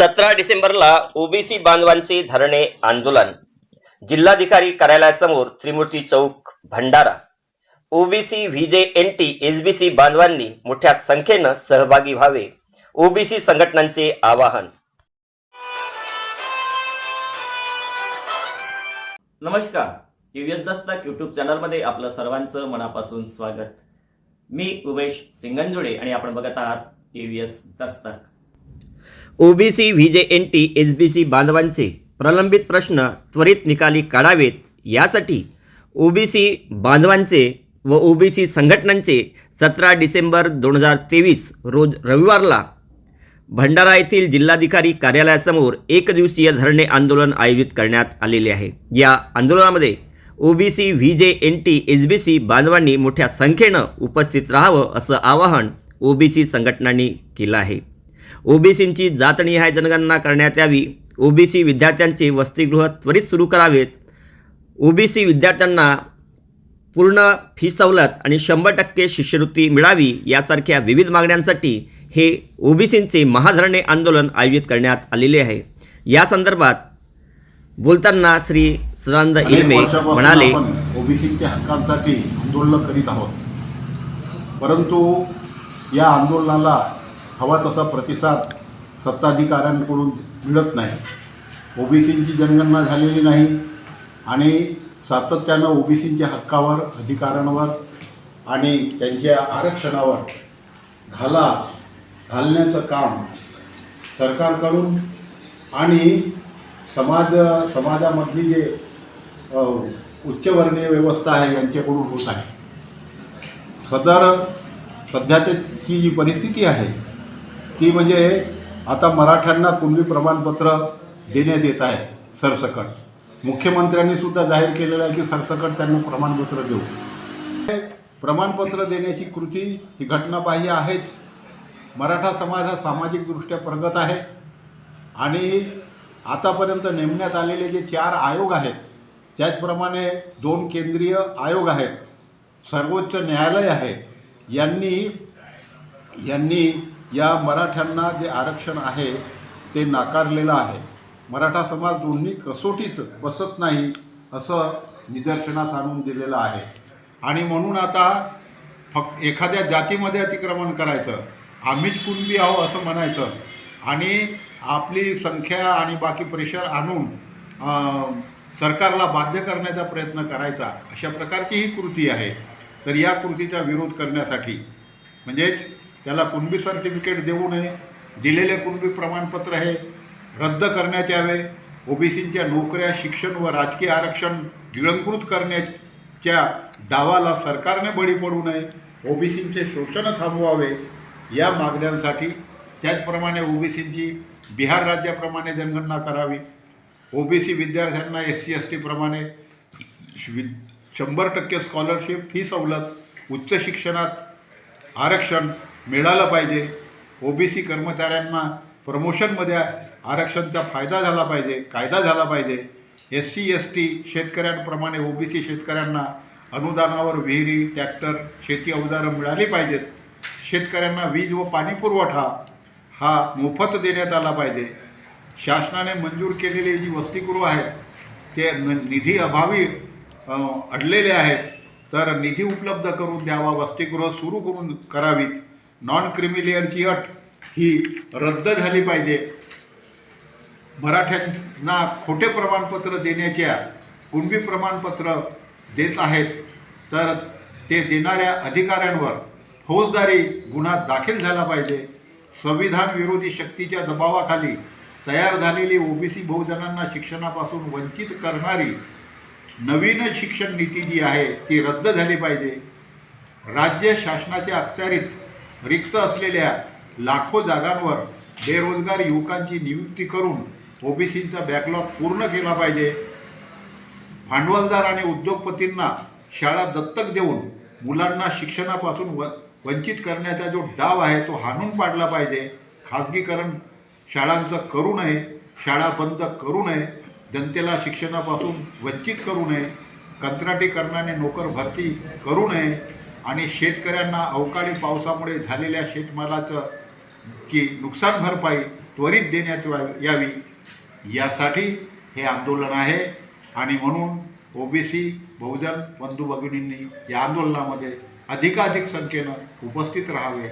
सतरा डिसेंबरला ओबीसी बांधवांचे धरणे आंदोलन. जिल्हाधिकारी कार्यालयासमोर Trimurti Chowk Bhandara. OBC VJ N T SBC बांधवांनी मोठ्या संख्येनं सहभागी व्हावे ओबीसी संघटनांचे आवाहन. नमस्कार. युएस दस्तक यूट्यूब चॅनलमध्ये आपलं सर्वांचं मनापासून स्वागत. मी उमेश सिंगंजुडे आणि आपण बघत आहात US Dastak. OBC VJ N T S B C बांधवांचे प्रलंबित प्रश्न त्वरित निकाली काढावेत यासाठी ओबीसी बांधवांचे व ओबीसी संघटनांचे सतरा डिसेंबर दोन हजार तेवीस रोज रविवारला भंडारा येथील जिल्हाधिकारी कार्यालयासमोर एक दिवसीय धरणे आंदोलन आयोजित करण्यात आलेले आहे. या आंदोलनामध्ये OBC V J N T S B C बांधवांनी मोठ्या संख्येनं उपस्थित राहावं असं आवाहन ओबीसी संघटनांनी केलं आहे. ओबीसींची जातनिहाय जनगणना करण्यात यावी. ओबीसी विद्यार्थ्यांचे वसतिगृह त्वरित सुरू करावेत. ओबीसी विद्यार्थ्यांना पूर्ण फी सवलत आणि शंभर टक्के शिष्यवृत्ती मिळावी यासारख्या विविध मागण्यांसाठी हे ओबीसींचे महाधरणे आंदोलन आयोजित करण्यात आलेले आहे. या संदर्भात बोलताना श्री सदानंद इल्मे म्हणाले ओबीसीच्या हक्कांसाठी आंदोलन करीत आहोत. परंतु या आंदोलनाला हवा तसा प्रतिसाद सत्ताधिकाऱ्यांकडून मिळत नाही. ओबीसींची जनगणना झालेली नाही आणि सातत्यानं ओबीसींच्या हक्कावर अधिकारांवर आणि त्यांच्या आरक्षणावर घाला घालण्याचं काम सरकारकडून आणि समाज समाजामधली जे उच्चवर्णीय व्यवस्था आहे यांच्याकडून होत आहे. सदर सध्याची जी परिस्थिती आहे ती म्हणजे आता मराठ्यांना कुणबी प्रमाणपत्र देण्यात येत आहे सरसकट. मुख्यमंत्र्यांनी सुद्धा जाहीर केलेलं आहे की सरसकट त्यांना प्रमाणपत्र देऊ. प्रमाणपत्र देण्याची कृती ही घटनाबाह्य आहेच. मराठा समाज हा सामाजिकदृष्ट्या प्रगत आहे आणि आतापर्यंत नेमण्यात आलेले जे चार आयोग आहेत त्याचप्रमाणे दोन केंद्रीय आयोग आहेत सर्वोच्च न्यायालय आहे यांनी यांनी या मराठ्यांना जे आरक्षण आहे ते नाकारलेलं आहे. मराठा समाज दोन्ही कसोटीत बसत नाही असं निदर्शनास आणून दिलेलं आहे. आणि म्हणून आता फक्त एखाद्या जातीमध्ये अतिक्रमण करायचं आम्हीच कुणबी आहो असं म्हणायचं आणि आपली संख्या आणि बाकी प्रेशर आणून सरकारला बाध्य करण्याचा प्रयत्न करायचा अशा प्रकारची ही कृती आहे. तर या कृतीचा विरोध करण्यासाठी म्हणजेच त्याला कुणबी सर्टिफिकेट देऊ नये. दिलेले कुणबी प्रमाणपत्र हे रद्द करण्यात यावे. ओबीसींच्या नोकऱ्या शिक्षण व राजकीय आरक्षण गिळंकृत करण्याच्या डावाला सरकारने बळी पडू नये. ओबीसींचे शोषण थांबवावे. या मागण्यांसाठी त्याचप्रमाणे ओबीसींची बिहार राज्याप्रमाणे जनगणना करावी. ओबीसी विद्यार्थ्यांना एस सी एस टीप्रमाणे वि शंभर टक्के स्कॉलरशिप फी सवलत उच्च शिक्षणात आरक्षण मिळालं पाहिजे. ओबीसी कर्मचाऱ्यांना प्रमोशनमध्ये आरक्षणचा फायदा झाला पाहिजे कायदा झाला पाहिजे. एस सी एस टी शेतकऱ्यांप्रमाणे ओबीसी शेतकऱ्यांना अनुदानावर विहिरी ट्रॅक्टर शेती अवजारं मिळाली पाहिजेत. शेतकऱ्यांना वीज व पाणी पुरवठा हा मोफत देण्यात आला पाहिजे. शासनाने मंजूर केलेली जी वसतिगृह आहेत ते न निधी अभावी अडलेले आहेत. तर निधी उपलब्ध करून द्यावा वसतिगृह सुरू करून करावीत. नॉन क्रिमिलियरची अट ही रद्द झाली पाहिजे. मराठ्यांना खोटे प्रमाणपत्र देण्याच्या कुणबी प्रमाणपत्र देत आहेत तर ते देणाऱ्या अधिकाऱ्यांवर फौजदारी गुन्हा दाखल झाला पाहिजे. संविधान विरोधी शक्तीच्या दबावाखाली तयार झालेली ओबीसी बहुजनांना शिक्षणापासून वंचित करणारी नवीन शिक्षण नीती जी आहे ती रद्द झाली पाहिजे. राज्य शासनाच्या अखत्यारीत रिक्त असलेल्या लाखो जागांवर बेरोजगार युवकांची नियुक्ती करून ओबीसींचा बॅकलॉग पूर्ण केला पाहिजे. भांडवलदार आणि उद्योगपतींना शाळा दत्तक देऊन मुलांना शिक्षणापासून व वंचित करण्याचा जो डाव आहे तो हाणून पाडला पाहिजे. खाजगीकरण शाळांचं करू नये शाळा बंद करू नये जनतेला शिक्षणापासून वंचित करू नये कंत्राटीकरणाने नोकर भरती करू नये आणि शेतकऱ्यांना अवकाळी पावसामुळे झालेल्या शेतमालाचं की नुकसान भरपाई त्वरित देण्यात यावी- यावी यासाठी हे आंदोलन आहे. आणि म्हणून ओबीसी बहुजन बंधू भगिनींनी या आंदोलनामध्ये अधिकाधिक संख्येनं उपस्थित राहावे.